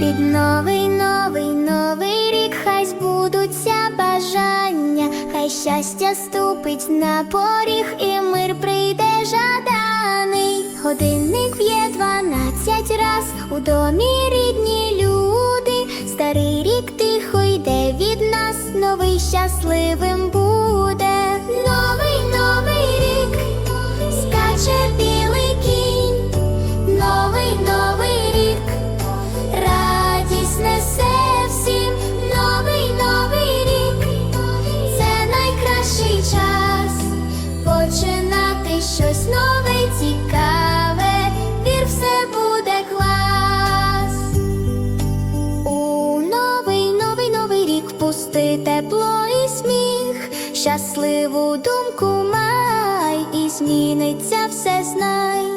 Новий, новий, новий рік, хай збудуться бажання, хай щастя ступить на поріг, і мир прийде жаданий. Годинник б'є дванадцять раз, у домі рідні люди. Старий рік тихо йде від нас, новий щасливим буде. Новий, новий рік, скаче рік тепло і сміх, щасливу думку май, і зміниться все знай,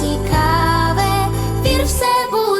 цікаве, вір все було.